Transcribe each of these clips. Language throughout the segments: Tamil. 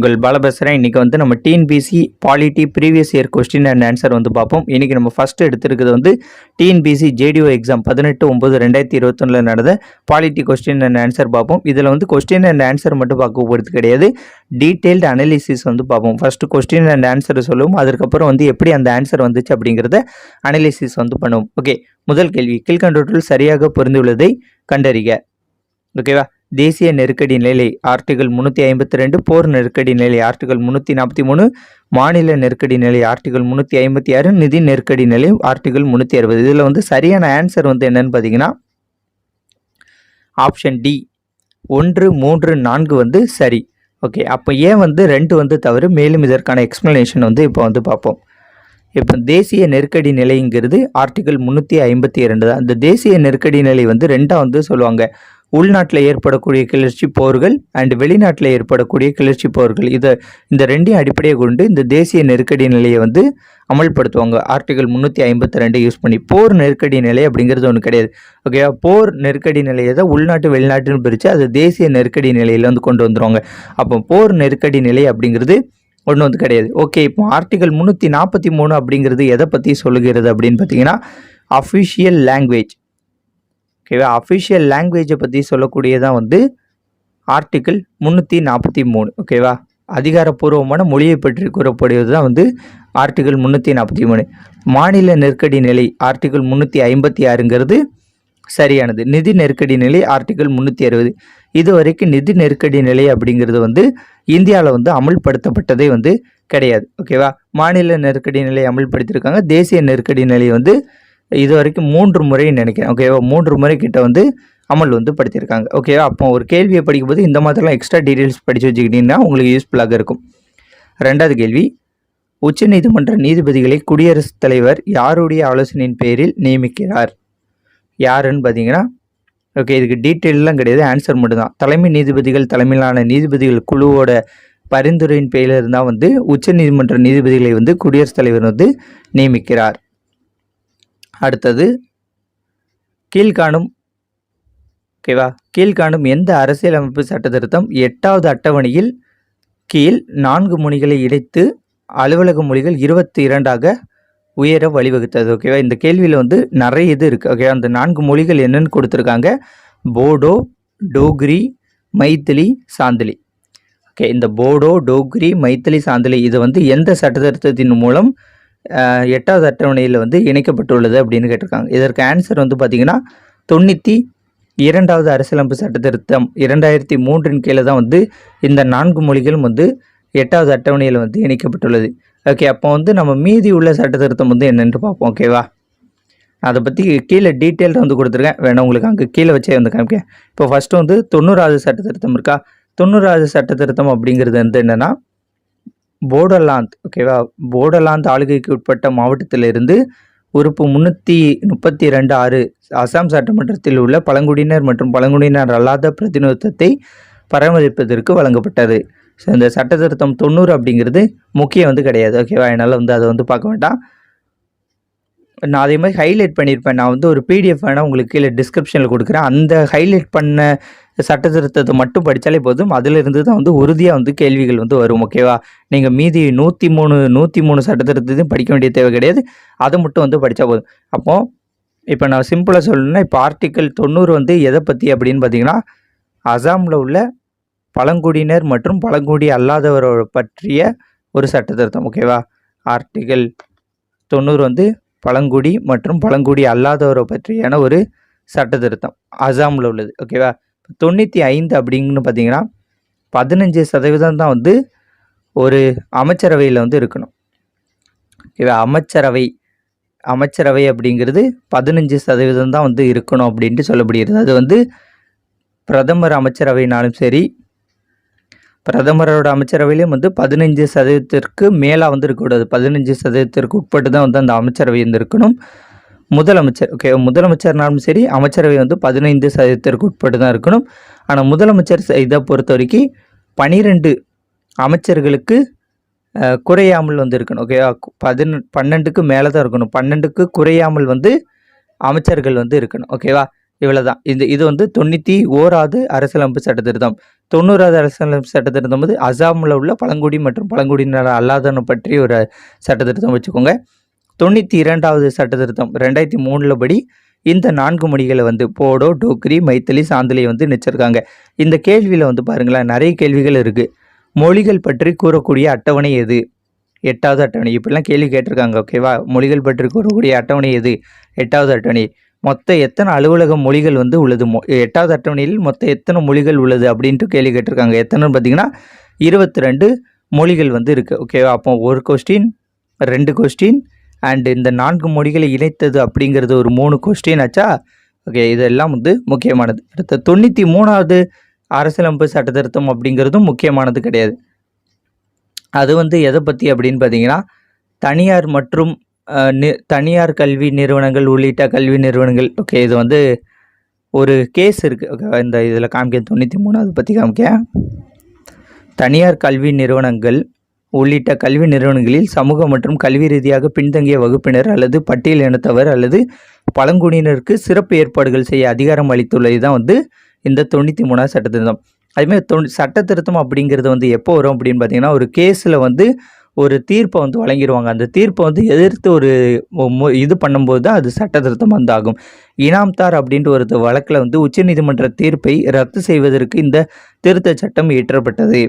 உங்கள் பாலபேசரா இன்றைக்கி வந்து நம்ம TNPSC polity previous year question and answer வந்து பார்ப்போம். இன்றைக்கி நம்ம ஃபஸ்ட்டு எடுத்திருக்கிறது வந்து டிஎன்பிசி ஜேடிஓ எக்ஸாம் பதினெட்டு ஒம்பது ரெண்டாயிரத்தி இருபத்தொன்னில் நடந்த பாலிட்டி கொஸ்டின் அண்ட் ஆன்சர் பார்ப்போம். இதில் வந்து கொஸ்டின் அண்ட் ஆன்சர் மட்டும் பார்க்க போகிறது கிடையாது. டீட்டெயில்டு அனலிசிஸ் வந்து பார்ப்போம். ஃபஸ்ட்டு கொஸ்டின் அண்ட் ஆன்சர் சொல்லுவோம். அதுக்கப்புறம் வந்து எப்படி அந்த ஆன்சர் வந்துச்சு அப்படிங்கிறத அனலிசிஸ் வந்து பண்ணுவோம். ஓகே முதல் கேள்வி. கீழ்கண்டவற்றில் சரியாக பொருந்துள்ளதை கண்டறிக. ஓகேவா தேசிய நெருக்கடி நிலை ஆர்டிகல் முன்னூற்றி ஐம்பத்தி ரெண்டு போர் நெருக்கடி நிலை ஆர்டிகல் முந்நூற்றி நாற்பத்தி மூணு மாநில நெருக்கடி நிலை ஆர்டிகல் முன்னூற்றி ஐம்பத்தி ஆறு நிதி நெருக்கடி நிலை ஆர்டிகல் முந்நூற்றி அறுபது. இதில் வந்து சரியான ஆன்சர் வந்து என்னன்னு பார்த்தீங்கன்னா ஆப்ஷன் டி ஒன்று மூன்று நான்கு வந்து சரி. ஓகே அப்போ ஏன் வந்து ரெண்டு வந்து தவறு மேலும் இதற்கான எக்ஸ்ப்ளனேஷன் வந்து இப்போ வந்து பார்ப்போம் இப்போ தேசிய நெருக்கடி நிலைங்கிறது ஆர்டிகல் முந்நூற்றி ஐம்பத்தி இரண்டு தான். இந்த தேசிய நெருக்கடி நிலை வந்து ரெண்டாக வந்து சொல்லுவாங்க. உள்நாட்டில் ஏற்படக்கூடிய கிளர்ச்சி போர்கள் அண்ட் வெளிநாட்டில் ஏற்படக்கூடிய கிளர்ச்சி போர்கள். இதை இந்த ரெண்டையும் அடிப்படையாக கொண்டு இந்த தேசிய நெருக்கடி நிலையை வந்து அமல்படுத்துவாங்க. ஆர்டிகல் முந்நூற்றி ஐம்பத்தி ரெண்டு யூஸ் பண்ணி. போர் நெருக்கடி நிலை அப்படிங்கிறது ஒன்று கிடையாது. ஓகேவா போர் நெருக்கடி நிலையை தான் உள்நாட்டு வெளிநாட்டுன்னு பிரித்து அது தேசிய நெருக்கடி நிலையில் வந்து கொண்டு வந்துடுவாங்க அப்போ போர் நெருக்கடி நிலை அப்படிங்கிறது ஒன்று வந்து கிடையாது. ஓகே இப்போ ஆர்டிகல் முந்நூற்றி நாற்பத்தி மூணு அப்படிங்கிறது எதை பற்றி சொல்லுகிறது அப்படின்னு பார்த்தீங்கன்னா அஃபிஷியல் லாங்குவேஜ் ஓகேவா அஃபிஷியல் லாங்குவேஜை பற்றி சொல்லக்கூடியதான் வந்து ஆர்டிக்கிள் முந்நூற்றி நாற்பத்தி மூணு ஓகேவா அதிகாரப்பூர்வமான மொழியை பற்றி கூறப்படுவது தான் வந்து ஆர்டிகிள் முந்நூற்றி நாற்பத்தி மூணு. மாநில நெருக்கடி நிலை ஆர்டிகிள் முந்நூற்றி ஐம்பத்தி ஆறுங்கிறது சரியானது. நிதி நெருக்கடி நிலை ஆர்டிகிள் முந்நூற்றி அறுபது. இது வரைக்கும் நிதி நெருக்கடி நிலை அப்படிங்கிறது வந்து இந்தியாவில் வந்து அமல்படுத்தப்பட்டதே வந்து கிடையாது ஓகேவா மாநில நெருக்கடி நிலை அமல்படுத்தியிருக்காங்க. தேசிய நெருக்கடி நிலை வந்து இது வரைக்கும் மூன்று முறை நினைக்கிறேன். ஓகேவா மூன்று முறை கிட்ட வந்து அமல் வந்து படுத்தியிருக்காங்க ஓகேவா அப்போ ஒரு கேள்வியை படிக்கும்போது இந்த மாதிரிலாம் எக்ஸ்ட்ரா டீட்டெயில்ஸ் படித்து வச்சுக்கிட்டிங்கன்னா உங்களுக்கு யூஸ்ஃபுல்லாக இருக்கும். ரெண்டாவது கேள்வி உச்சநீதிமன்ற நீதிபதிகளை குடியரசுத் தலைவர் யாருடைய ஆலோசனையின் பேரில் நியமிக்கிறார்? யாருன்னு பார்த்தீங்கன்னா ஓகே இதுக்கு டீட்டெயிலெலாம் கிடையாது ஆன்சர் மட்டும்தான். தலைமை நீதிபதிகள் தலைமையிலான நீதிபதிகள் குழுவோட பரிந்துரையின் பேரில் இருந்தால் வந்து உச்சநீதிமன்ற நீதிபதிகளை வந்து குடியரசுத் தலைவர் வந்து நியமிக்கிறார். அடுத்தது கீழ்காணும். ஓகேவா கீழ்காணும் எந்த அரசியலமைப்பு சட்டத்திருத்தம்? எட்டாவது அட்டவணையில் கீழ் நான்கு மொழிகளை இணைத்து அலுவலக மொழிகள் இருபத்தி இரண்டாக உயர வழிவகுத்தது. ஓகேவா இந்த கேள்வியில் வந்து நிறைய இது இருக்குது ஓகே அந்த நான்கு மொழிகள் என்னென்னு கொடுத்துருக்காங்க. போடோ டோக்ரி மைத்திலி சாந்திலி. ஓகே இந்த போடோ டோக்ரி மைத்திலி சாந்திலி இது வந்து எந்த சட்டத்திருத்தத்தின் மூலம் எட்டாவது அட்டவணையில் வந்து இணைக்கப்பட்டுள்ளது அப்படின்னு கேட்டிருக்காங்க. இதற்கு ஆன்சர் வந்து பார்த்திங்கன்னா தொண்ணூற்றி இரண்டாவது அரசியலமைப்பு சட்டத்திருத்தம் இரண்டாயிரத்தி மூன்றின் கீழே தான் வந்து இந்த நான்கு மொழிகளும் வந்து எட்டாவது அட்டவணையில் வந்து இணைக்கப்பட்டுள்ளது. ஓகே அப்போ வந்து நம்ம மீதி உள்ள சட்டத்திருத்தம் வந்து என்னென்று பார்ப்போம் ஓகேவா அதை பற்றி கீழே டீட்டெயில் வந்து கொடுத்துருக்கேன். வேணா உங்களுக்கு அங்கே கீழே வச்சே வந்து காமிக்கேன் இப்போ ஃபஸ்ட்டு வந்து தொண்ணூறாவது சட்டத்திருத்தம் இருக்கா? தொண்ணூறாவது சட்டத்திருத்தம் அப்படிங்கிறது வந்து என்னென்னா போடோலாந்து ஓகேவா? போடோலாந்து ஆளுகைக்கு உட்பட்ட மாவட்டத்திலிருந்து உறுப்பு முந்நூற்றி முப்பத்தி ரெண்டு ஆறு அசாம் சட்டமன்றத்தில் உள்ள பழங்குடியினர் மற்றும் பழங்குடியினர் அல்லாத பிரதிநிதித்துவத்தை பராமரிப்பதற்கு வழங்கப்பட்டது. ஸோ இந்த சட்ட திருத்தம் தொண்ணூறு அப்படிங்கிறது முக்கியம் வந்து கிடையாது. ஓகேவா? என்னால் வந்து அதை வந்து பார்க்க வேண்டாம். நான் அதே மாதிரி ஹைலைட் பண்ணியிருப்பேன். நான் வந்து ஒரு பிடிஎஃப் வேணால் உங்களுக்கு கீழே டிஸ்கிரிப்ஷனில் கொடுக்குறேன். அந்த ஹைலைட் பண்ண சட்ட திருத்தத்தை மட்டும் படித்தாலே போதும். அதிலிருந்து தான் வந்து உறுதியாக வந்து கேள்விகள் வந்து வரும் ஓகேவா நீங்கள் மீதி நூற்றி மூணு நூற்றி மூணு சட்ட திருத்தத்தையும் படிக்க வேண்டிய தேவை கிடையாது. அதை மட்டும் வந்து படித்தா போதும். அப்போது இப்போ நான் சிம்பிளாக சொல்லணும்னா இப்போ ஆர்டிக்கல் தொண்ணூறு வந்து எதை பற்றி அப்படின்னு பார்த்தீங்கன்னா அசாமில் உள்ள பழங்குடியினர் மற்றும் பழங்குடி அல்லாதவரோட பற்றிய ஒரு சட்ட திருத்தம் ஓகேவா ஆர்டிக்கல் தொண்ணூறு வந்து பழங்குடி மற்றும் பழங்குடி அல்லாதவரை பற்றியான ஒரு சட்ட திருத்தம் அசாமில் உள்ளது. ஓகேவா தொண்ணூற்றி ஐந்து அப்படிங்கன்னு பார்த்தீங்கன்னா பதினஞ்சு சதவீதம் தான் வந்து ஒரு அமைச்சரவையில் வந்து இருக்கணும். ஓகேவா அமைச்சரவை அமைச்சரவை அப்படிங்கிறது பதினஞ்சு சதவீதம் தான் வந்து இருக்கணும் அப்படின்ட்டு சொல்லப்படுகிறது. அது வந்து பிரதமர் அமைச்சரவைனாலும் சரி பிரதமரோட அமைச்சரவையிலையும் வந்து பதினஞ்சு சதவீதத்திற்கு மேலாக வந்து இருக்கக்கூடாது பதினஞ்சு சதவீதத்திற்கு உட்பட்டு தான் வந்து அந்த அமைச்சரவை வந்து இருக்கணும். முதலமைச்சர் ஓகே முதலமைச்சர்னாலும் சரி அமைச்சரவை வந்து பதினைந்து சதவீதத்திற்கு உட்பட்டு தான் இருக்கணும். ஆனால் முதலமைச்சர் இதை பொறுத்த வரைக்கும் பனிரெண்டு அமைச்சர்களுக்கு குறையாமல் வந்து இருக்கணும் ஓகேவா பதின பன்னெண்டுக்கு மேலே தான் இருக்கணும். பன்னெண்டுக்கு குறையாமல் வந்து அமைச்சர்கள் வந்து இருக்கணும் ஓகேவா இவ்வளோ தான் இது இது வந்து தொண்ணூற்றி ஓராவது அரசியலமைப்பு சட்ட திருத்தம். தொண்ணூறாவது அரசியலமைப்பு சட்ட திருத்தம் வந்து அசாமில் உள்ள பழங்குடி மற்றும் பழங்குடியினர் அல்லாதவனை பற்றி ஒரு சட்ட திருத்தம் வச்சுக்கோங்க. தொண்ணூற்றி இரண்டாவது சட்ட திருத்தம் ரெண்டாயிரத்தி மூணில் படி இந்த நான்கு மொழிகளை வந்து போடோ டோக்ரி மைத்திலி சாந்தலி வந்து நிச்சிருக்காங்க. இந்த கேள்வியில் வந்து பாருங்களேன் நிறைய கேள்விகள் இருக்குது மொழிகள் பற்றி கூறக்கூடிய அட்டவணை எது? எட்டாவது அட்டவணை. இப்படிலாம் கேள்வி கேட்டிருக்காங்க ஓகேவா மொழிகள் பற்றி கூறக்கூடிய அட்டவணை எது? எட்டாவது அட்டவணை. மொத்தம் எத்தனை அலுவலக மொழிகள் வந்து உள்ளது? மொ எட்டாவது அட்டவணையில் மொத்தம் எத்தனை மொழிகள் உள்ளது அப்படின்ட்டு கேள்வி கேட்டிருக்காங்க. எத்தனைன்னு பார்த்தீங்கன்னா இருபத்தி ரெண்டு மொழிகள் வந்து இருக்குது ஓகேவா அப்போ ஒரு கொஸ்டின் ரெண்டு கொஸ்டின் அண்ட் இந்த நான்கு மொழிகளை இணைத்தது அப்படிங்கிறது ஒரு மூணு கொஸ்டின் ஆச்சா? ஓகே இதெல்லாம் வந்து முக்கியமானது. அடுத்த தொண்ணூற்றி மூணாவது அரசியலமைப்பு சட்டத்திருத்தம் அப்படிங்கிறதும் முக்கியமானது கிடையாது. அது வந்து எதை பற்றி அப்படின்னு பார்த்தீங்கன்னா தனியார் மற்றும் தனியார் கல்வி நிறுவனங்கள் உள்ளிட்ட கல்வி நிறுவனங்கள். ஓகே இது வந்து ஒரு கேஸ் இருக்குது ஓகே இந்த இதில் காமிக்க தொண்ணூற்றி மூணாவது பற்றி காமிக்க. தனியார் கல்வி நிறுவனங்கள் உள்ளிட்ட கல்வி நிறுவனங்களில் சமூக மற்றும் கல்வி ரீதியாக பின்தங்கிய வகுப்பினர் அல்லது பட்டியல் இனத்தவர் அல்லது பழங்குடியினருக்கு சிறப்பு ஏற்பாடுகள் செய்ய அதிகாரம் அளித்துள்ளது. தான் வந்து இந்த தொண்ணூற்றி மூணாவது சட்டத்திருத்தம். அதுமாதிரி தொண்ணூ சட்ட திருத்தம் அப்படிங்கிறது வந்து எப்போ வரும் அப்படின்னு பார்த்தீங்கன்னா ஒரு கேஸில் வந்து ஒரு தீர்ப்பை வந்து வழங்கிடுவாங்க அந்த தீர்ப்பை வந்து எதிர்த்து ஒரு இது பண்ணும்போது தான் அது சட்ட திருத்தம் வந்து ஆகும். இனாம்தார் அப்படின்ற ஒரு வழக்கில் வந்து உச்சநீதிமன்ற தீர்ப்பை ரத்து செய்வதற்கு இந்த திருத்த சட்டம் இயற்றப்பட்டது.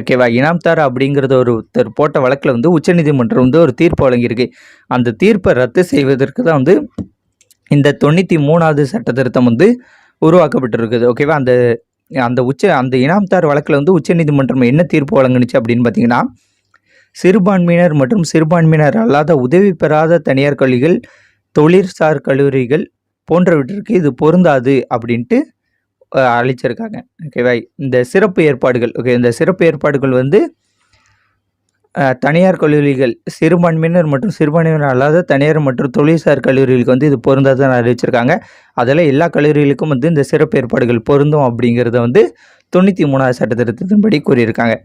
ஓகேவா? இனாம்தார் அப்படிங்கிறத ஒருத்தர் போட்ட வழக்கில் வந்து உச்சநீதிமன்றம் வந்து ஒரு தீர்ப்பு வழங்கியிருக்கு. அந்த தீர்ப்பை ரத்து செய்வதற்கு தான் வந்து இந்த தொண்ணூற்றி மூணாவது சட்ட திருத்தம் வந்து உருவாக்கப்பட்டிருக்குது. ஓகேவா? அந்த அந்த உச்ச அந்த இனாம்தார் வழக்கில் வந்து உச்சநீதிமன்றம் என்ன தீர்ப்பு வழங்குனுச்சு அப்படின்னு பார்த்தீங்கன்னா சிறுபான்மையினர் மற்றும் சிறுபான்மையினர் அல்லாத உதவி பெறாத தனியார் கல்விகள் தொழிற்சார் கல்லூரிகள் போன்றவற்றிற்கு இது பொருந்தாது அப்படின்ட்டு அழைச்சிருக்காங்க. ஓகேவா இந்த சிறப்பு ஏற்பாடுகள் ஓகே இந்த சிறப்பு ஏற்பாடுகள் வந்து தனியார் கல்லூரிகள் சிறுபான்மையினர் மற்றும் சிறுபான்மையினர் அல்லாத தனியார் மற்றும் தொழில்சார் கல்லூரிகளுக்கு வந்து இது பொருந்தாதுன்னு அறிவிச்சிருக்காங்க. அதில் எல்லா கல்லூரிகளுக்கும் வந்து இந்த சிறப்பு ஏற்பாடுகள் பொருந்தும் அப்படிங்கிறத வந்து தொண்ணூற்றி மூணாவது சட்டத்திருத்தத்தின்படி கூறியிருக்காங்க.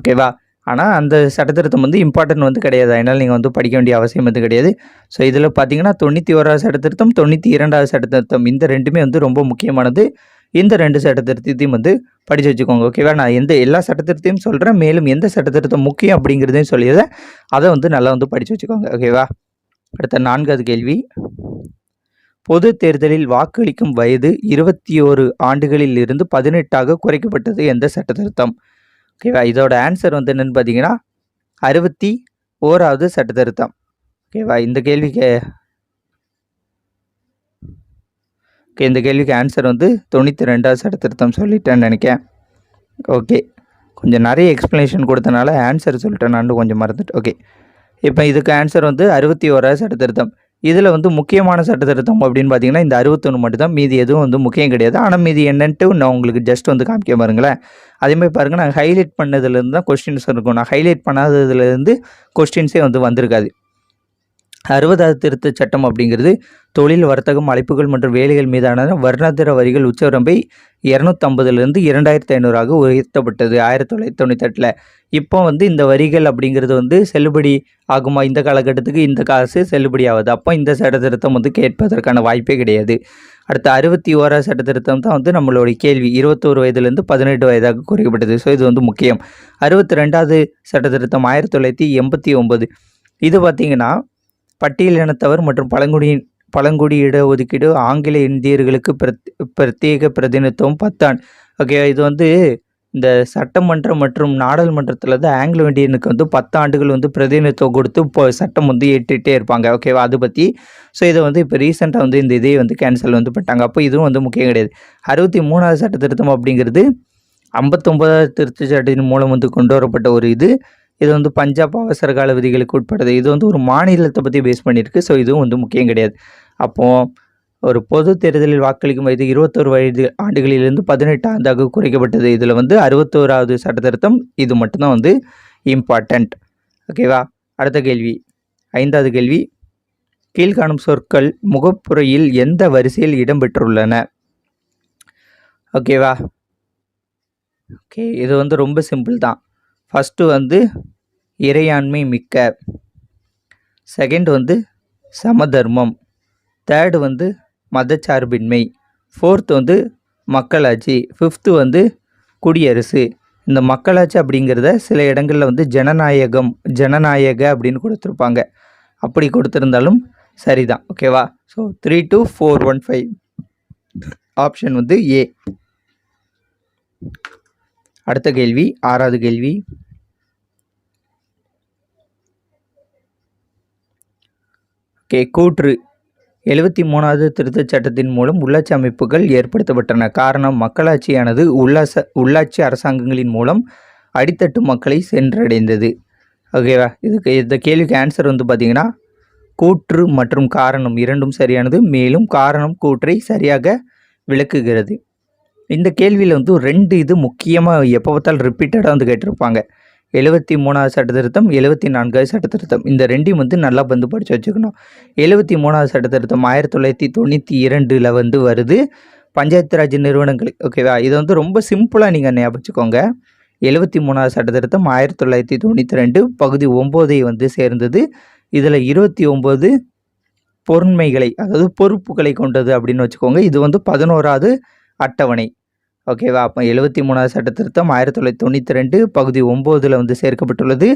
ஓகேவா ஆனால் அந்த சட்டத்திருத்தம் வந்து இம்பார்ட்டன்ட் வந்து கிடையாது. அதனால் நீங்கள் வந்து படிக்க வேண்டிய அவசியம் வந்து கிடையாது. ஸோ இதில் பார்த்தீங்கன்னா தொண்ணூற்றி ஓராவது சட்டத்திருத்தம் தொண்ணூற்றி இரண்டாவது சட்டத்திருத்தம் இந்த ரெண்டுமே வந்து ரொம்ப முக்கியமானது. இந்த ரெண்டு சட்டத்திருத்தத்தையும் வந்து படித்து வச்சுக்கோங்க ஓகேவா நான் எந்த எல்லா சட்டத்திருத்தையும் சொல்கிறேன் மேலும் எந்த சட்டத்திருத்தம் முக்கியம் அப்படிங்கிறதையும் சொல்லியதை அதை வந்து நல்லா வந்து படித்து வச்சுக்கோங்க ஓகேவா அடுத்த நான்காவது கேள்வி. பொது தேர்தலில் வாக்களிக்கும் வயது இருபத்தி ஓரு ஆண்டுகளில் இருந்து பதினெட்டாக குறைக்கப்பட்டது எந்த சட்டத்திருத்தம்? ஓகேவா? இதோட ஆன்சர் வந்து என்னென்னு பார்த்தீங்கன்னா அறுபத்தி ஓராவது சட்டத்திருத்தம் ஓகேவா? இந்த கேள்விக்கு ஓகே இந்த கேள்விக்கு ஆன்சர் வந்து தொண்ணூற்றி ரெண்டாவது சட்டத்திருத்தம் சொல்லிட்டேன்னு நினைக்கேன் ஓகே. கொஞ்சம் நிறைய எக்ஸ்ப்ளனேஷன் கொடுத்தனால ஆன்சர் சொல்லிட்டேன். நான் கொஞ்சம் மறந்துட்டு ஓகே. இப்போ இதுக்கு ஆன்சர் வந்து அறுபத்தி ஓராவது சட்டத்திருத்தம் இதில் வந்து முக்கியமான சட்டத்திருத்தம் அப்படின்னு பார்த்தீங்கன்னா இந்த அறுபத்தொன்று மட்டும்தான். மீதி எதுவும் வந்து முக்கியம் கிடையாது. ஆனால் மீதி என்னன்ட்டு நான் உங்களுக்கு ஜஸ்ட் வந்து காமிக்க பாருங்களேன். அதேமாதிரி பாருங்கள் நான் ஹைலைட் பண்ணதுலேருந்து தான் கொஸ்டின்ஸ் இருக்கும். நான் ஹைலைட் பண்ணாததுலேருந்து கொஸ்டின்ஸே வந்து வந்திருக்காது. அறுபதாவது திருத்தச் சட்டம் அப்படிங்கிறது தொழில் வர்த்தகம் அழைப்புகள் மற்றும் வேலைகள் மீதான வர்ணாந்திர வரிகள் உச்சவரம்பை இரநூத்தம்பதுலேருந்து இரண்டாயிரத்தி ஐநூறாக உயர்த்தப்பட்டது ஆயிரத்தி தொள்ளாயிரத்தி தொண்ணூத்தெட்டில். இப்போ வந்து இந்த வரிகள் அப்படிங்கிறது வந்து செல்லுபடி ஆகுமா? இந்த காலகட்டத்துக்கு இந்த காசு செல்லுபடி ஆகுது. அப்போ இந்த சட்டத்திருத்தம் வந்து கேட்பதற்கான வாய்ப்பே கிடையாது. அடுத்த அறுபத்தி ஓராவது சட்ட திருத்தம் தான் வந்து நம்மளுடைய கேள்வி. இருபத்தோரு வயதுலேருந்து பதினெட்டு வயதாக குறைக்கப்பட்டது. ஸோ இது வந்து முக்கியம். அறுபத்தி ரெண்டாவது சட்டத்திருத்தம் ஆயிரத்தி தொள்ளாயிரத்தி எண்பத்தி ஒம்பது இது பார்த்திங்கன்னா பட்டியலினத்தவர் மற்றும் பழங்குடியின் பழங்குடி இடஒதுக்கீடு ஆங்கில இந்தியர்களுக்கு பிரத் பிரத்யேக பிரதிநிதித்துவம் பத்தான் ஓகே இது வந்து இந்த சட்டமன்றம் மற்றும் நாடாளுமன்றத்தில் வந்து ஆங்கிலோ இண்டியனுக்கு வந்து பத்து ஆண்டுகள் வந்து பிரதிநிதித்துவம் கொடுத்து இப்போ சட்டம் வந்து ஏற்றிட்டே இருப்பாங்க. ஓகேவா அதை பற்றி ஸோ இதை வந்து இப்போ ரீசெண்டாக வந்து இந்த இதே வந்து கேன்சல் வந்து பண்ணிட்டாங்க. அப்போ இதுவும் வந்து முக்கியம் கிடையாது. அறுபத்தி மூணாவது சட்ட திருத்தம் அப்படிங்கிறது ஐம்பத்தொம்பதாவது திருத்த சட்டத்தின் மூலம் வந்து கொண்டு வரப்பட்ட ஒரு இது. இது வந்து பஞ்சாப் அவசர கால விதிகளுக்கு உட்படுது இது வந்து ஒரு மாநிலத்தை பற்றி பேஸ் பண்ணியிருக்கு. ஸோ இதுவும் வந்து முக்கியம் கிடையாது. அப்போது ஒரு பொது தேர்தலில் வாக்களிக்கும் வயது இருபத்தோரு வயது ஆண்டுகளிலிருந்து பதினெட்டு ஆண்டாக குறைக்கப்பட்டது. இதில் வந்து அறுபத்தோராவது சட்டத்திருத்தம் இது மட்டும்தான் வந்து இம்பார்ட்டண்ட் ஓகேவா அடுத்த கேள்வி. ஐந்தாவது கேள்வி. கீழ்காணும் சொற்கள் முகப்புரையில் எந்த வரிசையில் இடம்பெற்றுள்ளன? ஓகேவா ஓகே இது வந்து ரொம்ப சிம்பிள் தான். ஃபஸ்ட்டு வந்து இறையாண்மை மிக்க. செகண்ட் வந்து சமதர்மம். தேர்டு வந்து மதச்சார்பின்மை. ஃபோர்த்து வந்து மக்களாட்சி. ஃபிஃப்த்து வந்து குடியரசு. இந்த மக்களாட்சி அப்படிங்கிறத சில இடங்களில் வந்து ஜனநாயகம் ஜனநாயக அப்படின்னு கொடுத்துருப்பாங்க. அப்படி கொடுத்துருந்தாலும் சரிதான். ஓகேவா so three two four one five option வந்து ஏ அடுத்த கேள்வி ஆறாவது கேள்வி. கே கூற்று. எழுபத்தி மூணாவது திருத்தச் சட்டத்தின் மூலம் உள்ளாட்சி அமைப்புகள் ஏற்படுத்தப்பட்டன. காரணம் மக்களாட்சியானது உல்லாச உள்ளாட்சி அரசாங்கங்களின் மூலம் அடித்தட்டு மக்களை சென்றடைந்தது. ஓகேவா இதுக்கு இந்த கேள்விக்கு ஆன்சர் வந்து பார்த்தீங்கன்னா கூற்று மற்றும் காரணம் இரண்டும் சரியானது. மேலும் காரணம் கூற்றை சரியாக விளக்குகிறது. இந்த கேள்வியில் வந்து ரெண்டு இது முக்கியமாக எப்போ பார்த்தாலும் ரிப்பீட்டடாக வந்து கேட்டிருப்பாங்க. எழுபத்தி மூணாவது சட்டத்திருத்தம் எழுபத்தி நான்காவது சட்டத்திருத்தம். இந்த ரெண்டையும் வந்து நல்லா வந்து படித்து வச்சுக்கணும். எழுபத்தி மூணாவது சட்ட திருத்தம் ஆயிரத்தி தொள்ளாயிரத்தி தொண்ணூற்றி இரண்டில் வந்து வருது. பஞ்சாயத்து ராஜ் நிறுவனங்களுக்கு ஓகேவா இது வந்து ரொம்ப சிம்பிளாக நீங்கள் ஞாபகம் எழுபத்தி மூணாவது சட்டத்திருத்தம் ஆயிரத்தி தொள்ளாயிரத்தி தொண்ணூற்றி ரெண்டு பகுதி ஒம்போதை வந்து சேர்ந்தது. இதில் இருபத்தி ஒம்பது பொருண்மைகளை அதாவது பொறுப்புகளை கொண்டது அப்படின்னு வச்சுக்கோங்க. இது வந்து பதினோராவது அட்டவணை. ஓகேவா? அப்போ எழுபத்தி மூணாவது சட்ட திருத்தம் ஆயிரத்தி தொள்ளாயிரத்தி தொண்ணூற்றி ரெண்டு பகுதி ஒம்போதில் வந்து சேர்க்கப்பட்டுள்ளது.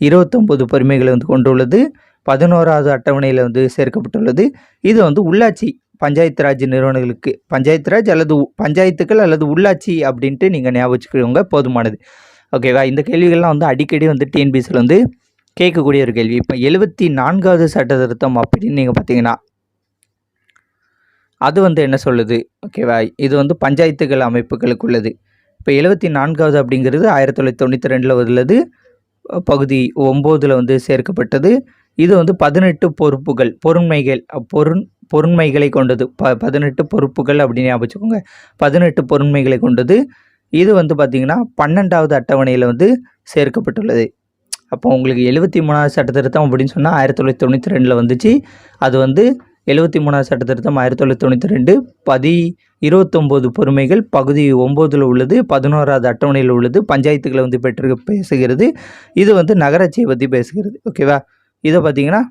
இருபத்தொம்போது பொறுமைகளை வந்து கொண்டுள்ளது. பதினோராவது அட்டவணையில் வந்து சேர்க்கப்பட்டுள்ளது. இது வந்து உள்ளாட்சி பஞ்சாயத்து ராஜ் நிறுவனங்களுக்கு பஞ்சாயத்து ராஜ் அல்லது பஞ்சாயத்துக்கள் அல்லது உள்ளாட்சி அப்படின்ட்டு நீங்கள் ஞாபகம் போதுமானது. ஓகேவா? இந்த கேள்விகள்லாம் வந்து அடிக்கடி வந்து டிஎன்பிசியில் வந்து கேட்கக்கூடிய ஒரு கேள்வி. இப்போ எழுபத்தி நான்காவது சட்ட திருத்தம் அப்படின்னு நீங்கள் பார்த்தீங்கன்னா அது வந்து என்ன சொல்லுது? ஓகேவா இது வந்து பஞ்சாயத்துகள் அமைப்புகளுக்கு உள்ளது. இப்போ எழுபத்தி நான்காவது அப்படிங்கிறது ஆயிரத்தி தொள்ளாயிரத்தி தொண்ணூற்றி ரெண்டில் உள்ளது. பகுதி ஒம்போதில் வந்து சேர்க்கப்பட்டது. இது வந்து பதினெட்டு பொறுப்புகள் பொருண்மைகள் பொருண் பொருண்மைகளை கொண்டது. ப பதினெட்டு பொறுப்புகள் அப்படின்னு ஞாபகம் வச்சுக்கோங்க பதினெட்டு பொருண்மைகளை கொண்டது. இது வந்து பார்த்திங்கன்னா பன்னெண்டாவது அட்டவணையில் வந்து சேர்க்கப்பட்டுள்ளது. அப்போ உங்களுக்கு எழுபத்தி மூணாவது சட்டத்திருத்தம் அப்படின்னு சொன்னால் ஆயிரத்தி தொள்ளாயிரத்தி தொண்ணூற்றி ரெண்டில் வந்துச்சு. அது வந்து எழுபத்தி மூணாவது சட்டத்திருத்தம் ஆயிரத்தி தொள்ளாயிரத்தி தொண்ணூற்றி ரெண்டு பதி இருபத்தொம்போது பொறுமைகள் பகுதி ஒம்போதில் உள்ளது பதினோராவது அட்டவணையில் உள்ளது பஞ்சாயத்துகளை வந்து பெற்று பேசுகிறது. இது வந்து நகராட்சியை பற்றி பேசுகிறது ஓகேவா இதை பார்த்தீங்கன்னா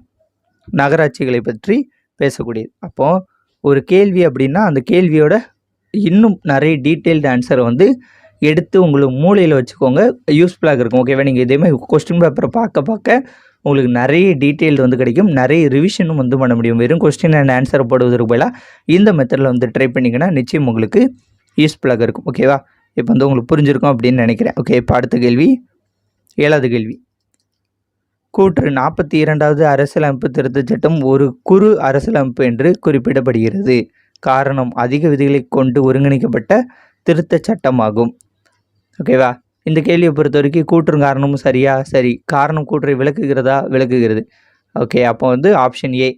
நகராட்சிகளை பற்றி பேசக்கூடியது. அப்போது ஒரு கேள்வி அப்படின்னா அந்த கேள்வியோட இன்னும் நிறைய டீட்டெயில்டு ஆன்சரை வந்து எடுத்து உங்களுக்கு மூளையில் வச்சுக்கோங்க. யூஸ்ஃபுல்லாக இருக்கும் ஓகேவா நீங்கள் இதேமாதிரி கொஸ்டின் பேப்பரை பார்க்க பார்க்க உங்களுக்கு நிறைய டீட்டெயில் வந்து கிடைக்கும். நிறைய ரிவிஷனும் வந்து பண்ண முடியும். வெறும் கொஸ்டின் அண்ட் ஆன்சர் போடுவதற்கு பதிலாக இந்த மெத்தடில் வந்து ட்ரை பண்ணிங்கன்னா நிச்சயம் உங்களுக்கு யூஸ்ஃபுல்லாக இருக்கும். ஓகேவா இப்போ வந்து உங்களுக்கு புரிஞ்சிருக்கும் அப்படின்னு நினைக்கிறேன். ஓகே இப்போ அடுத்த கேள்வி. ஏழாவது கேள்வி. கூற்று நாற்பத்தி இரண்டாவது அரசியலமைப்பு திருத்தச் சட்டம் ஒரு குறு அரசியலமைப்பு என்று குறிப்பிடப்படுகிறது. காரணம் அதிக விதிகளை கொண்டு ஒருங்கிணைக்கப்பட்ட திருத்தச் சட்டமாகும். ஓகேவா இந்த கேள்வியை பொறுத்த வரைக்கும் கூற்றும் காரணமும் சரியா? சரி. காரணம் கூற்றை விளக்குகிறதா? விளக்குகிறது. ஓகே. அப்போ வந்து ஆப்ஷன் ஏ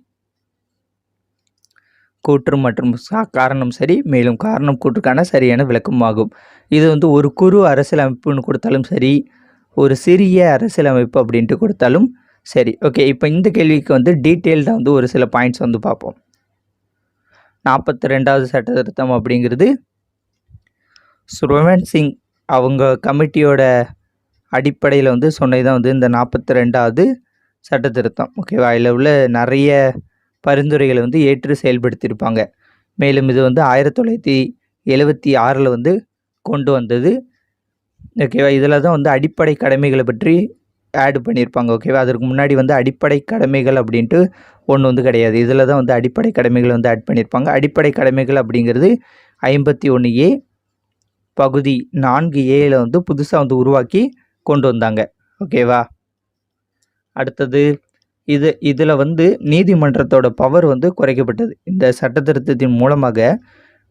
கூற்று மற்றும் காரணம் சரி மேலும் காரணம் கூற்றுக்கான சரியான விளக்கமாகும். இது வந்து ஒரு குறு அரசியலமைப்புன்னு கொடுத்தாலும் சரி ஒரு சிறிய அரசியலமைப்பு அப்படின்ட்டு கொடுத்தாலும் சரி. ஓகே. இப்போ இந்த கேள்விக்கு வந்து டீட்டெயில்டாக வந்து ஒரு சில பாயிண்ட்ஸ் வந்து பார்ப்போம். நாற்பத்தி ரெண்டாவது சட்ட திருத்தம் அப்படிங்கிறது சுரவன் சிங் அவங்க கமிட்டியோட அடிப்படையில் வந்து சொன்னது தான் வந்து இந்த நாற்பத்தி ரெண்டாவது சட்ட திருத்தம் ஓகேவா? அதில் உள்ள நிறைய பரிந்துரைகளை வந்து ஏற்று செயல்படுத்தியிருப்பாங்க. மேலும் இது வந்து ஆயிரத்தி தொள்ளாயிரத்தி எழுவத்தி ஆறில் வந்து கொண்டு வந்தது. ஓகேவா? இதில் தான் வந்து அடிப்படை கடமைகளை பற்றி ஆட் பண்ணியிருப்பாங்க ஓகேவா? அதற்கு முன்னாடி வந்து அடிப்படை கடமைகள் அப்படின்ட்டு ஒன்று வந்து கிடையாது. இதில் தான் வந்து அடிப்படை கடமைகள் வந்து ஆட் பண்ணியிருப்பாங்க. அடிப்படை கடமைகள் அப்படிங்கிறது ஐம்பத்தி ஒன்று ஏ பகுதி நான்கு ஏல வந்து புதுசாக வந்து உருவாக்கி கொண்டு வந்தாங்க. ஓகேவா அடுத்தது இது இதில் வந்து நீதிமன்றத்தோட பவர் வந்து குறைக்கப்பட்டது. இந்த சட்டத்திருத்தத்தின் மூலமாக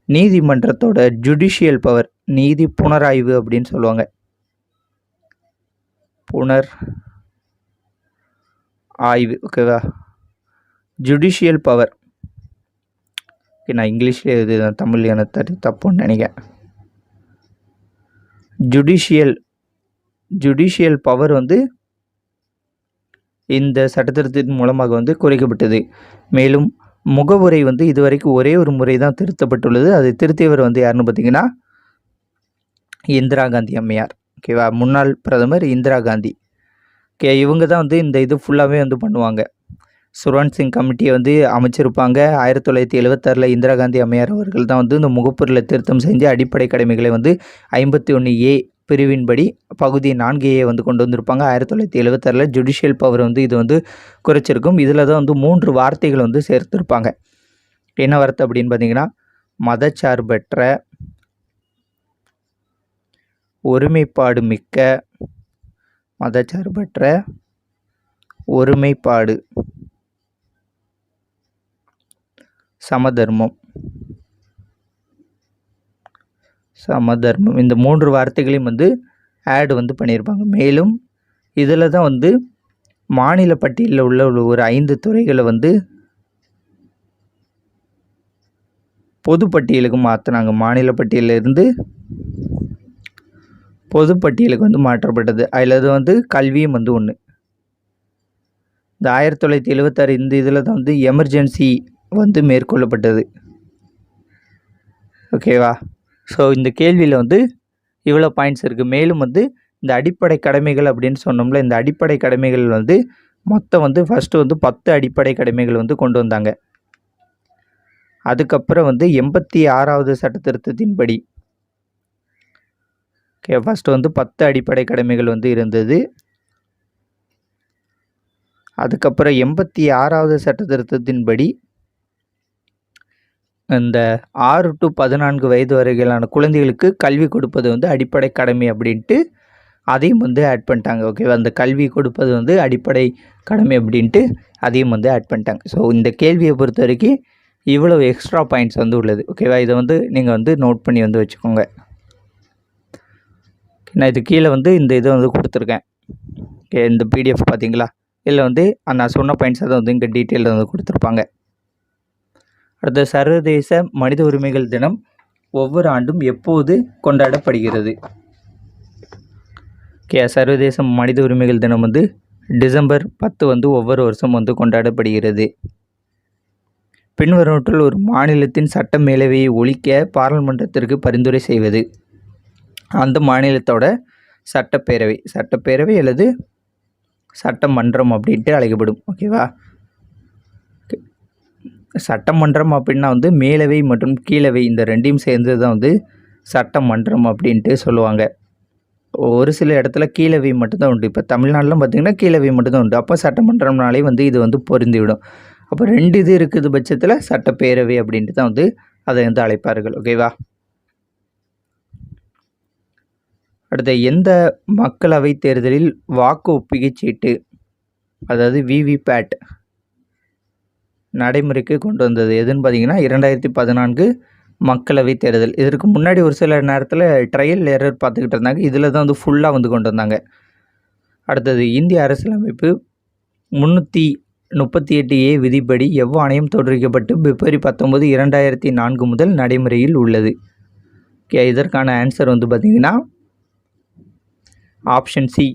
நீதிமன்றத்தோட ஜுடிஷியல் பவர் நீதி புனராய்வு அப்படின்னு சொல்லுவாங்க. புனர் ஆய்வு ஓகேவா ஜுடிஷியல் பவர் ஓகே நான் இங்கிலீஷில் இது தமிழ் எனக்கு தப்புன்னு நினைக்கிறேன். ஜுடிஷியல் ஜுடிஷியல் பவர் வந்து இந்த சட்டத்திருத்தத்தின் மூலமாக வந்து குறைக்கப்பட்டது. மேலும் முகவுரை வந்து இதுவரைக்கும் ஒரே ஒரு முறை தான் திருத்தப்பட்டுள்ளது. அது திருத்தியவர் வந்து யாருன்னு பார்த்தீங்கன்னா இந்திரா காந்தி அம்மையார். ஓகேவா முன்னாள் பிரதமர் இந்திரா காந்தி. ஓகே இவங்க தான் வந்து இந்த இது ஃபுல்லாகவே வந்து பண்ணுவாங்க. சுரன் சிங் கமிட்டியை வந்து அமைச்சிருப்பாங்க. ஆயிரத்தி தொள்ளாயிரத்தி எழுவத்தாறில் இந்திரா காந்தி அம்மையார் அவர்கள் தான் வந்து இந்த முகப்பூரில் திருத்தம் செஞ்சு அடிப்படை கடமைகளை வந்து ஐம்பத்தி ஒன்று ஏ பிரிவின்படி பகுதி நான்கு ஏ வந்து கொண்டு வந்திருப்பாங்க. ஆயிரத்தி தொள்ளாயிரத்தி எழுவத்தாறில் ஜுடிஷியல் பவர் வந்து இது வந்து குறைச்சிருக்கும். இதில் தான் வந்து மூன்று வார்த்தைகள் வந்து சேர்த்துருப்பாங்க. என்ன வார்த்தை அப்படின்னு பார்த்தீங்கன்னா மதச்சார்பற்ற ஒருமைப்பாடு மிக்க மதச்சார்பற்ற ஒருமைப்பாடு சமதர்மம். சமதர்மம். இந்த மூன்று வார்த்தைகளையும் வந்து ஆட் வந்து பண்ணியிருப்பாங்க. மேலும் இதில் தான் வந்து மாநில பட்டியலில் உள்ள ஒரு ஐந்து துறைகளை வந்து பொதுப்பட்டியலுக்கு மாற்றினாங்க மாநில பட்டியலிருந்து பொதுப்பட்டியலுக்கு வந்து மாற்றப்பட்டது. அதில் அது வந்து கல்வியும் வந்து ஒன்று இந்த ஆயிரத்தி தொள்ளாயிரத்தி எழுபத்தாறு இந்த இதில் தான் வந்து எமர்ஜென்சி வந்து மேற்கொள்ளப்பட்டது. ஓகேவா ஸோ இந்த கேள்வியில் வந்து இவ்வளோ பாயிண்ட்ஸ் இருக்குது மேலும் வந்து இந்த அடிப்படை கடமைகள் அப்படின்னு சொன்னோம்ல இந்த அடிப்படை கடமைகள் வந்து மொத்தம் வந்து ஃபஸ்ட்டு வந்து பத்து அடிப்படை கடமைகள் வந்து கொண்டு வந்தாங்க. அதுக்கப்புறம் வந்து எண்பத்தி ஆறாவது சட்ட திருத்தத்தின்படி. ஓகே ஃபஸ்ட்டு வந்து பத்து அடிப்படை கடமைகள் வந்து இருந்தது. அதுக்கப்புறம் எண்பத்தி ஆறாவது சட்ட திருத்தத்தின்படி இந்த ஆறு டு பதினான்கு வயது வரையிலான குழந்தைகளுக்கு கல்வி கொடுப்பது வந்து அடிப்படை கடமை அப்படின்ட்டு அதையும் வந்து ஆட் பண்ணிட்டாங்க ஓகேவா அந்த கல்வி கொடுப்பது வந்து அடிப்படை கடமை அப்படின்ட்டு அதையும் வந்து ஆட் பண்ணிட்டாங்க. ஸோ இந்த கேள்வியை பொறுத்த வரைக்கும் இவ்வளோ எக்ஸ்ட்ரா பாயிண்ட்ஸ் வந்து உள்ளது ஓகேவா இதை வந்து நீங்கள் வந்து நோட் பண்ணி வந்து வச்சுக்கோங்க. நான் இது கீழே வந்து இந்த இதை வந்து கொடுத்துருக்கேன். ஓகே இந்த பிடிஎஃப் பார்த்தீங்களா இதில் வந்து நான் சொன்ன பாயிண்ட்ஸ் அதை வந்து இங்கே டீட்டெயிலில் வந்து கொடுத்துருப்பாங்க. அடுத்த சர்வதேச மனித உரிமைகள் தினம் ஒவ்வொரு ஆண்டும் எப்போது கொண்டாடப்படுகிறது? ஓகே சர்வதேச மனித உரிமைகள் தினம் வந்து டிசம்பர் பத்து வந்து ஒவ்வொரு வருஷம் வந்து கொண்டாடப்படுகிறது. பின்வருவற்றில் ஒரு மாநிலத்தின் சட்ட மேலவையை ஒழிக்க பாராளுமன்றத்திற்கு பரிந்துரை செய்வது. அந்த மாநிலத்தோட சட்டப்பேரவை சட்டப்பேரவை அல்லது சட்டமன்றம் அப்படின்ட்டு அழைக்கப்படும். ஓகேவா? சட்டமன்றம் அப்படின்னா வந்து மேலவை மற்றும் கீழவை இந்த ரெண்டையும் சேர்ந்து தான் வந்து சட்டமன்றம் அப்படின்ட்டு சொல்லுவாங்க. ஒரு சில இடத்துல கீழவை மட்டும்தான் உண்டு. இப்போ தமிழ்நாட்டிலும் பார்த்திங்கன்னா கீழவை மட்டும்தான் உண்டு. அப்போ சட்டமன்றம்னாலே வந்து இது வந்து பொருந்திவிடும். அப்போ ரெண்டு இது இருக்குது பட்சத்தில் சட்டப்பேரவை அப்படின்ட்டு தான் வந்து அதை வந்து அழைப்பார்கள். ஓகேவா அடுத்த எந்த மக்களவை தேர்தலில் வாக்கு ஒப்புகை சீட்டு அதாவது விவிபேட் நடைமுறைக்கு கொண்டு வந்தது. எதுன்னு பார்த்தீங்கன்னா இரண்டாயிரத்தி பதினான்கு மக்களவை தேர்தல். இதற்கு முன்னாடி ஒரு சில நேரத்தில் ட்ரையல் எரர் பார்த்துக்கிட்டு இருந்தாங்க. இதில் தான் வந்து ஃபுல்லாக வந்து கொண்டு வந்தாங்க. அடுத்தது இந்திய அரசியலமைப்பு முந்நூற்றி முப்பத்தி எட்டு ஏ விதிப்படி எவ்வாணையம் தோற்றுவிக்கப்பட்டு பிப்ரவரி பத்தொம்பது இரண்டாயிரத்தி நான்கு முதல் நடைமுறையில் உள்ளது. ஓகே இதற்கான ஆன்சர் வந்து பார்த்திங்கன்னா ஆப்ஷன் சி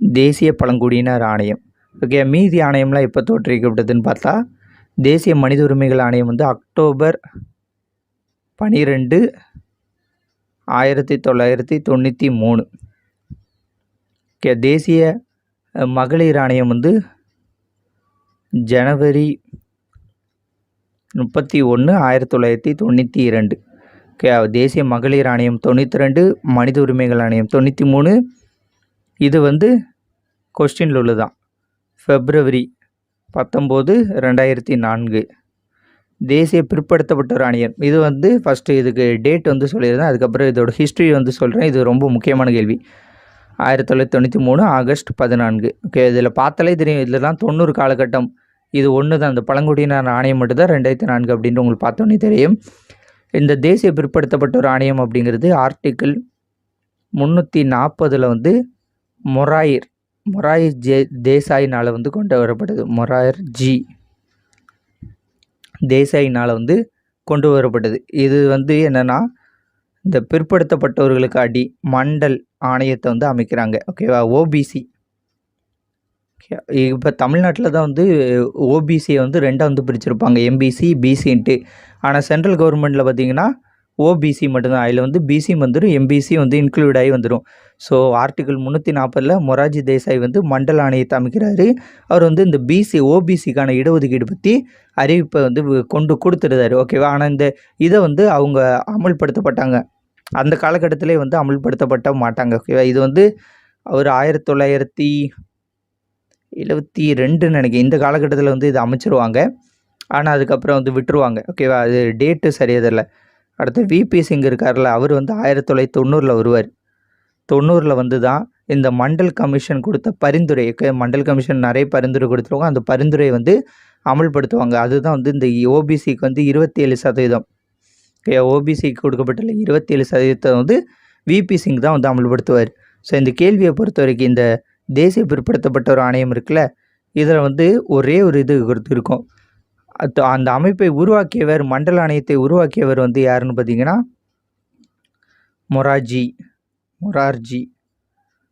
தேசிய பழங்குடியினர் ஆணையம். ஓகே மீதி ஆணையம்லாம் எப்போ தோற்றுவிக்கப்பட்டதுன்னு பார்த்தா தேசிய மனித உரிமைகள் ஆணையம் வந்து அக்டோபர் பனிரெண்டு ஆயிரத்தி தொள்ளாயிரத்தி தொண்ணூற்றி மூணு. ஓகே தேசிய மகளிர் ஆணையம் வந்து ஜனவரி முப்பத்தி ஒன்று ஆயிரத்தி தொள்ளாயிரத்தி தொண்ணூற்றி இரண்டு. ஓகே தேசிய மகளிர் ஆணையம் தொண்ணூற்றி ரெண்டு மனித உரிமைகள் ஆணையம் தொண்ணூற்றி மூணு. இது வந்து கொஸ்டினில் உள்ளதான் ஃபெப்ரவரி பத்தொம்போது ரெண்டாயிரத்தி நான்கு. தேசிய பிற்படுத்தப்பட்டோர் ஆணையம் இது வந்து ஃபஸ்ட்டு இதுக்கு டேட் வந்து சொல்லியிருந்தேன். அதுக்கப்புறம் இதோட ஹிஸ்ட்ரி வந்து சொல்கிறேன் இது ரொம்ப முக்கியமான கேள்வி. ஆயிரத்தி தொள்ளாயிரத்தி தொண்ணூற்றி மூணு ஆகஸ்ட் பதினான்கு. ஓகே இதில் பார்த்தாலே தெரியும். இதெல்லாம் தொண்ணூறு காலகட்டம். இது ஒன்று தான் இந்த பழங்குடியினர் ஆணையம் மட்டும்தான் ரெண்டாயிரத்தி நான்கு அப்படின்ட்டு உங்களுக்கு பார்த்தோன்னே தெரியும். இந்த தேசிய பிற்படுத்தப்பட்டோர் ஆணையம் அப்படிங்கிறது ஆர்டிக்கிள் முந்நூற்றி நாற்பதில் வந்து மொராயிர் மொராயிர் ஜே தேசாயினால் வந்து கொண்டு வரப்பட்டது மொராயர் ஜி. தேசாயினால் வந்து கொண்டு வரப்பட்டது இது வந்து என்னென்னா இந்த பிற்படுத்தப்பட்டவர்களுக்கு அடி மண்டல் ஆணையத்தை வந்து அமைக்கிறாங்க. ஓகேவா ஓபிசி இப்போ தமிழ்நாட்டில் தான் வந்து ஓபிசியை வந்து ரெண்டாக வந்து பிரிச்சிருப்பாங்க. எம்பிசி பிசின்ட்டு ஆனால் சென்ட்ரல் கவர்மெண்ட்டில் பார்த்திங்கன்னா ஓபிசி மட்டும்தான். அதில் வந்து பிசி வந்துடும் எம்பிசி வந்து இன்க்ளூட் ஆகி வந்துடும் ஸோ ஆர்டிகல் முந்நூற்றி நாற்பதில் மொராஜி தேசாய் வந்து மண்டல ஆணையத்தை அமைக்கிறாரு அவர் வந்து இந்த பிசி ஓபிசிக்கான இடஒதுக்கீடு பற்றி அறிவிப்பை வந்து கொண்டு கொடுத்துருந்தாரு ஓகேவா ஆனால் இந்த இதை வந்து அவங்க அமல்படுத்தப்பட்டாங்க. அந்த காலகட்டத்திலே வந்து அமல்படுத்தப்பட்ட மாட்டாங்க. ஓகேவா இது வந்து அவர் ஆயிரத்தி தொள்ளாயிரத்தி எழுபத்தி ரெண்டுன்னு நினைக்கிறேன். இந்த காலகட்டத்தில் வந்து இதை அமைச்சிருவாங்க. ஆனால் அதுக்கப்புறம் வந்து விட்டுருவாங்க. ஓகேவா அது டேட்டு சரியாதில்லை அடுத்து விபி சிங் இருக்கார்ல அவர் வந்து ஆயிரத்தி தொள்ளாயிரத்தி தொண்ணூறில் வருவார். தொண்ணூறில் வந்து தான் இந்த மண்டல் கமிஷன் கொடுத்த பரிந்துரை மண்டல் கமிஷன் நிறைய பரிந்துரை கொடுத்துருவாங்க. அந்த பரிந்துரையை வந்து அமல்படுத்துவாங்க. அதுதான் வந்து இந்த ஓபிசிக்கு வந்து இருபத்தி ஏழு சதவீதம் ஓபிசிக்கு கொடுக்கப்பட்டுள்ள இருபத்தி ஏழு சதவீதத்தை வந்து விபி சிங் தான் வந்து அமல்படுத்துவார். ஸோ இந்த கேள்வியை பொறுத்த வரைக்கும் இந்த தேசிய பிற்படுத்தப்பட்ட ஒரு ஆணையம் இருக்குல்ல இதில் வந்து ஒரே ஒரு இது குறித்து இருக்கும். அந்த அமைப்பை உருவாக்கியவர் மண்டல ஆணையத்தை உருவாக்கியவர் வந்து யாருன்னு பார்த்தீங்கன்னா மொரார்ஜி. மொரார்ஜி.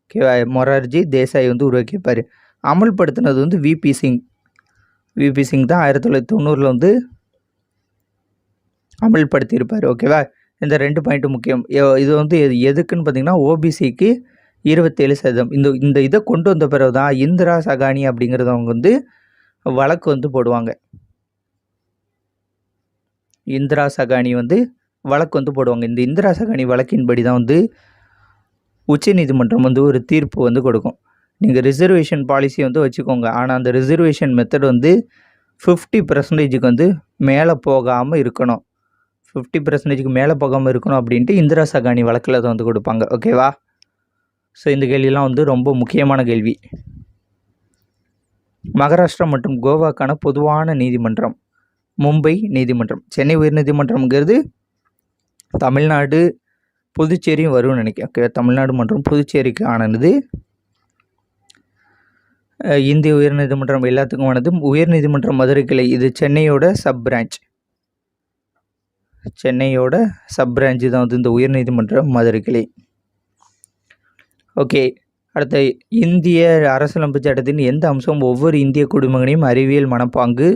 ஓகேவா மொரார்ஜி தேசாய் வந்து உருவாக்கியிருப்பார். அமல்படுத்தினது வந்து விபி சிங். விபி சிங் தான் ஆயிரத்தி தொள்ளாயிரத்தி தொண்ணூறில் வந்து அமல்படுத்தியிருப்பார். ஓகேவா? இந்த ரெண்டு பாயிண்ட்டு முக்கியம். இது வந்து எது எதுக்குன்னு பார்த்தீங்கன்னா ஓபிசிக்கு இருபத்தேழு சதவீதம் இந்த இந்த இதை கொண்டு வந்த பிறகு தான் இந்திரா சகானி அப்படிங்கிறதவங்க வந்து வழக்கு வந்து போடுவாங்க. இந்திரா சகானி வந்து வழக்கு வந்து போடுவாங்க. இந்த இந்திரா சகானி வழக்கின்படி தான் வந்து உச்சநீதிமன்றம் வந்து ஒரு தீர்ப்பு வந்து கொடுக்கும். நீங்கள் ரிசர்வேஷன் பாலிசி வந்து வச்சுக்கோங்க. ஆனால் அந்த ரிசர்வேஷன் மெத்தட் வந்து ஃபிஃப்டி பர்சன்டேஜுக்கு வந்து மேலே போகாமல் இருக்கணும். ஃபிஃப்டி பர்சன்டேஜுக்கு மேலே போகாமல் இருக்கணும் அப்படின்ட்டு இந்திரா சகானி வழக்கில் அதை வந்து கொடுப்பாங்க. ஓகேவா ஸோ இந்த கேள்விலாம் வந்து ரொம்ப முக்கியமான கேள்வி. மகாராஷ்டிரா மற்றும் கோவாக்கான பொதுவான நீதிமன்றம். மும்பை நீதிமன்றம். சென்னை உயர்நீதிமன்றம்ங்கிறது தமிழ்நாடு புதுச்சேரியும் வரும்னு நினைக்கிறேன். ஓகே தமிழ்நாடு மற்றும் புதுச்சேரிக்கு ஆனது. இந்திய உயர்நீதிமன்றம் எல்லாத்துக்கும் ஆனது. உயர்நீதிமன்றம் மதுரை கிளை இது சென்னையோட சப் பிரான்ச். சென்னையோட சப் பிரான்ச்சு தான் வந்து இந்த உயர்நீதிமன்றம் மதுரை கிளை. ஓகே அடுத்த இந்திய அரசியலமைப்பு சட்டத்தின் எந்த அம்சம்? ஒவ்வொரு இந்திய குடிமகனையும் அறிவியல் மனப்பாங்கு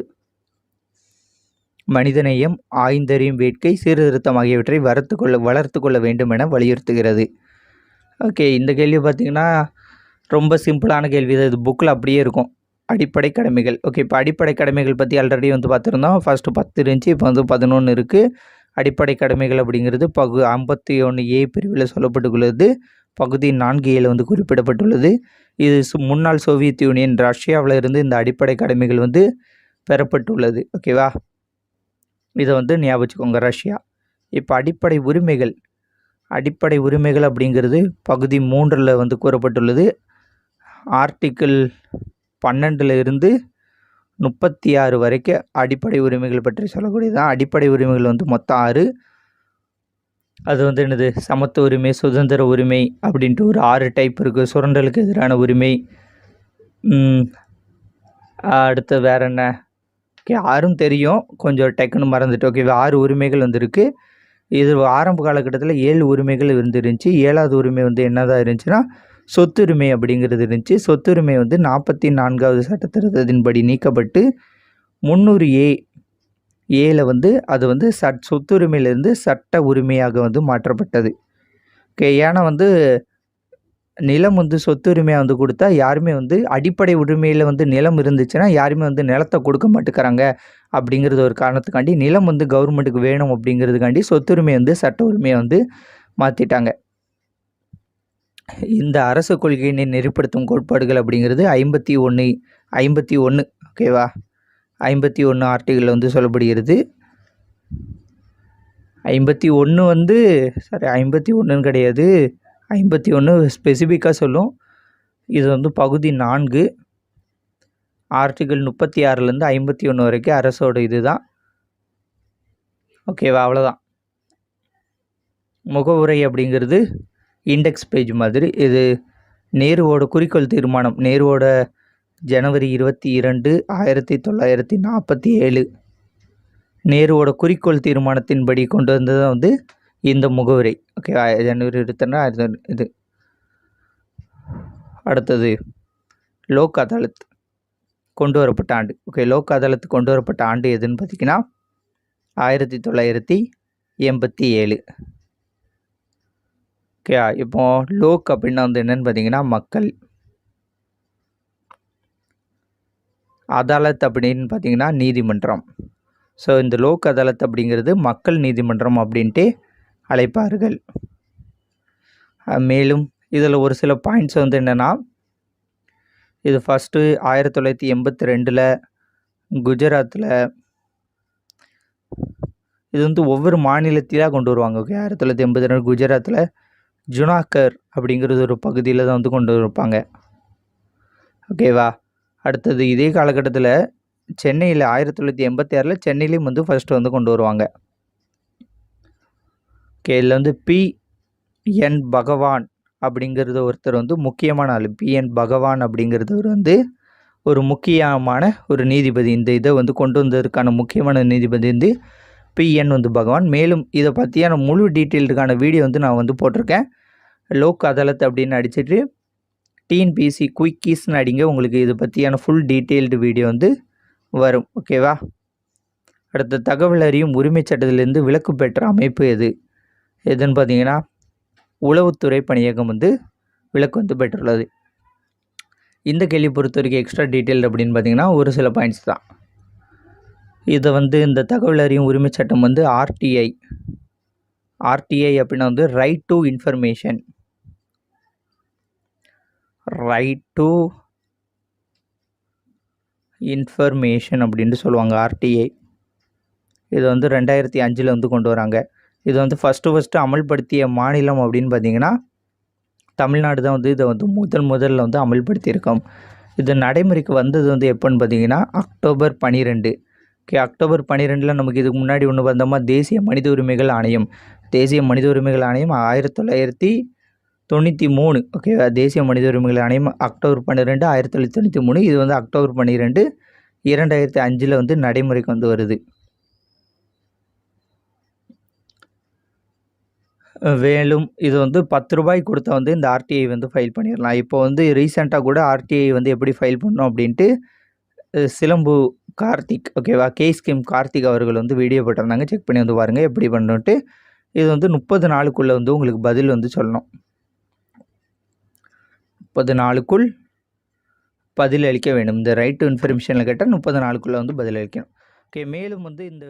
மனிதநேயம் ஆய்ந்தறியும் வேட்கை சீர்திருத்தம் ஆகியவற்றை வளர்த்து கொள்ள வளர்த்து கொள்ள வேண்டும் என வலியுறுத்துகிறது. ஓகே இந்த கேள்வி பார்த்திங்கன்னா ரொம்ப சிம்பிளான கேள்வி தான். இது புக்கில் அப்படியே இருக்கும். அடிப்படை கடமைகள். ஓகே இப்போ அடிப்படை கடமைகள் பற்றி ஆல்ரெடி வந்து பார்த்துருந்தோம். ஃபஸ்ட்டு பத்து இருந்துச்சு இப்போ வந்து பதினொன்று இருக்குது அடிப்படை கடமைகள் அப்படிங்கிறது பகு ஐம்பத்தி ஒன்று ஏ பிரிவில் சொல்லப்பட்டுள்ளது. பகுதி நான்கு ஏழு வந்து குறிப்பிடப்பட்டுள்ளது. இது சு- முன்னாள் சோவியத் யூனியன் ரஷ்யாவில் இருந்து இந்த அடிப்படை கடமைகள் வந்து பெறப்பட்டுள்ளது. ஓகேவா? இதை வந்து ஞாபகம் ரஷ்யா. இப்போ அடிப்படை உரிமைகள் அடிப்படை உரிமைகள் அப்படிங்கிறது பகுதி மூன்றில் வந்து கூறப்பட்டுள்ளது. ஆர்டிக்கிள் பன்னெண்டில் இருந்து முப்பத்தி ஆறு வரைக்கும் அடிப்படை உரிமைகள் பற்றி சொல்லக்கூடியதான் அடிப்படை உரிமைகள் வந்து மொத்தம் ஆறு. அது வந்து என்னது? சமத்துவ உரிமை சுதந்திர உரிமை அப்படின்ட்டு ஒரு ஆறு டைப் இருக்குது சுரண்டலுக்கு எதிரான உரிமை. அடுத்து வேற என்ன? ஓகே ஆறும் தெரியும். கொஞ்சம் டக்குன்னு மறந்துட்டு. ஓகே ஆறு உரிமைகள் வந்திருக்கு. இது ஆரம்ப காலகட்டத்தில் ஏழு உரிமைகள் இருந்துருந்துச்சு. ஏழாவது உரிமை வந்து என்னதான் இருந்துச்சுன்னா சொத்துரிமை அப்படிங்கிறது இருந்துச்சு. சொத்துரிமை வந்து நாற்பத்தி நான்காவது சட்டத்திருத்தத்தின்படி நீக்கப்பட்டு முந்நூறு ஏ ஏல வந்து அது வந்து சட் சொத்துரிமையிலேருந்து சட்ட உரிமையாக வந்து மாற்றப்பட்டது. ஓகே ஏன்னா வந்து நிலம் வந்து சொத்துரிமையாக வந்து கொடுத்தா யாருமே வந்து அடிப்படை உரிமையில் வந்து நிலம் இருந்துச்சுன்னா யாருமே வந்து நிலத்தை கொடுக்க மாட்டேங்கிறாங்க அப்படிங்கிறது ஒரு காரணத்துக்காண்டி நிலம் வந்து கவர்மெண்ட்டுக்கு வேணும் அப்படிங்கிறதுக்காண்டி சொத்துரிமை வந்து சட்ட உரிமையை வந்து மாற்றிட்டாங்க இந்த அரசு கொள்கையினை நெறிப்படுத்தும் கோட்பாடுகள் அப்படிங்கிறது ஐம்பத்தி ஒன்று ஐம்பத்தி ஒன்று ஓகேவா ஐம்பத்தி ஒன்று ஆர்டிகளில் வந்து சொல்லப்படுகிறது. ஐம்பத்தி ஒன்று வந்து சாரி ஐம்பத்தி ஒன்றுன்னு கிடையாது. ஐம்பத்தி ஒன்று ஸ்பெசிஃபிக்காக சொல்லும். இது வந்து பகுதி நான்கு. ஆர்டிகிள் முப்பத்தி ஆறுலேருந்து ஐம்பத்தி ஒன்று வரைக்கும் அரசோட இது தான் ஓகேவா அவ்வளோதான் முகவுரை அப்படிங்கிறது இண்டெக்ஸ் பேஜ் மாதிரி. இது நேருவோட குறிக்கோள் தீர்மானம். நேருவோட ஜனவரி இருபத்தி இரண்டு ஆயிரத்தி தொள்ளாயிரத்தி நாற்பத்தி ஏழு. நேருவோட குறிக்கோள் தீர்மானத்தின்படி கொண்டு வந்தது தான் வந்து இந்த முகவரி. ஓகே ஜனவரி இருபத்தி இது. அடுத்தது லோக் அதாலத் கொண்டு வரப்பட்ட ஆண்டு. ஓகே லோக் அதாலத் கொண்டு வரப்பட்ட ஆண்டு எதுன்னு பார்த்தீங்கன்னா ஆயிரத்தி தொள்ளாயிரத்தி எண்பத்தி ஏழு. ஓகே இப்போ லோக் அப்படின்னா வந்து என்னென்னு பார்த்தீங்கன்னா மக்கள். அதாலத் அப்படின்னு பார்த்தீங்கன்னா நீதிமன்றம். ஸோ இந்த லோக் அதாலத் அப்படிங்கிறது மக்கள் நீதிமன்றம் அப்படின்ட்டு அழைப்பார்கள். மேலும் இதில் ஒரு சில பாயிண்ட்ஸ் வந்து என்னென்னா இது ஃபஸ்ட்டு ஆயிரத்தி தொள்ளாயிரத்தி எண்பத்தி ரெண்டில் குஜராத்தில் இது வந்து ஒவ்வொரு மாநிலத்திலாக கொண்டு வருவாங்க. ஓகே ஆயிரத்தி தொள்ளாயிரத்தி எண்பத்தி ரெண்டு குஜராத்தில் ஜுனாக்கர் அப்படிங்கிறது ஒரு பகுதியில் தான் வந்து கொண்டு இருப்பாங்க. ஓகேவா? அடுத்தது இதே காலகட்டத்தில் சென்னையில் ஆயிரத்தி தொள்ளாயிரத்தி எண்பத்தி ஆறில் சென்னையிலையும் வந்து ஃபஸ்ட்டு வந்து கொண்டு வருவாங்க. ஓகே இதில் வந்து பி என் பகவான் அப்படிங்கிறது ஒருத்தர் வந்து முக்கியமான ஆள். பி என் பகவான் அப்படிங்கிறதவர் வந்து ஒரு முக்கியமான ஒரு நீதிபதி. இந்த இதை வந்து கொண்டு வந்ததற்கான முக்கியமான நீதிபதி வந்து பிஎன் வந்து பகவான். மேலும் இதை பற்றியான முழு டீட்டெயிலுக்கான வீடியோ வந்து நான் வந்து போட்டிருக்கேன். லோக் அதாலத் அப்படின்னு அடிச்சுட்டு டிஎன்பிசி குயிக்கீஸ்னு அடிங்க. உங்களுக்கு இதை பற்றியான ஃபுல் டீட்டெயில்டு வீடியோ வந்து வரும். ஓகேவா அடுத்த தகவல் அறியும் உரிமை சட்டத்திலிருந்து விலக்கு பெற்ற அமைப்பு எது? எதுன்னு பார்த்தீங்கன்னா உளவுத்துறை பணியகம் வந்து விலக்கு வந்து பெற்றுள்ளது. இந்த கேள்வி பொறுத்த வரைக்கும் எக்ஸ்ட்ரா டீட்டெயில் அப்படின்னு பார்த்தீங்கன்னா ஒரு சில பாயிண்ட்ஸ் தான். இதை வந்து இந்த தகவல் அறியும் உரிமை சட்டம் வந்து ஆர்டிஐ ஆர்டிஐ அப்படின்னா வந்து right to information right to information அப்படின்ட்டு சொல்லுவாங்க ஆர்டிஐ இது வந்து ரெண்டாயிரத்தி அஞ்சில் வந்து கொண்டு வராங்க. இது வந்து ஃபஸ்ட்டு ஃபஸ்ட்டு அமல்படுத்திய மாநிலம் அப்படின்னு பார்த்தீங்கன்னா தமிழ்நாடு தான் வந்து இதை வந்து முதல் முதலில் வந்து அமல்படுத்தியிருக்கோம். இது நடைமுறைக்கு வந்தது வந்து எப்போன்னு பார்த்தீங்கன்னா அக்டோபர் பன்னிரெண்டு ஓகே அக்டோபர் பன்னிரெண்டில் நமக்கு இதுக்கு முன்னாடி ஒன்று வந்தோமா தேசிய மனித உரிமைகள் ஆணையம். தேசிய மனித உரிமைகள் ஆணையம் ஆயிரத்தி தொள்ளாயிரத்தி தொண்ணூற்றி மூணு. ஓகே தேசிய மனித உரிமைகள் ஆணையம் அக்டோபர் பன்னிரெண்டு ஆயிரத்தி தொள்ளாயிரத்தி தொண்ணூற்றி மூணு. இது வந்து அக்டோபர் பன்னிரெண்டு இரண்டாயிரத்தி அஞ்சில் வந்து நடைமுறைக்கு வந்து வருது. வேலும் இது வந்து பத்து ரூபாய் கொடுத்தா வந்து இந்த ஆர்டிஐ வந்து ஃபைல் பண்ணிடலாம். இப்போ வந்து ரீசெண்டாக கூட ஆர்டிஐ வந்து எப்படி ஃபைல் பண்ணோம் அப்படின்ட்டு சிலம்பு கார்த்திக் ஓகேவா கே ஸ்கீம் கார்த்திக் அவர்கள் வந்து வீடியோ போட்டிருந்தாங்க. செக் பண்ணி வந்து பாருங்கள் எப்படி பண்ணுன்ட்டு. இது வந்து முப்பது நாளுக்குள்ளே வந்து உங்களுக்கு பதில் வந்து சொல்லணும். முப்பது நாளுக்குள் பதில் அளிக்க வேண்டும். இந்த ரைட் டு இன்ஃபர்மேஷனில் கேட்டால் முப்பது நாளுக்குள்ளே வந்து பதில் அளிக்கணும். ஓகே மேலும் வந்து இந்த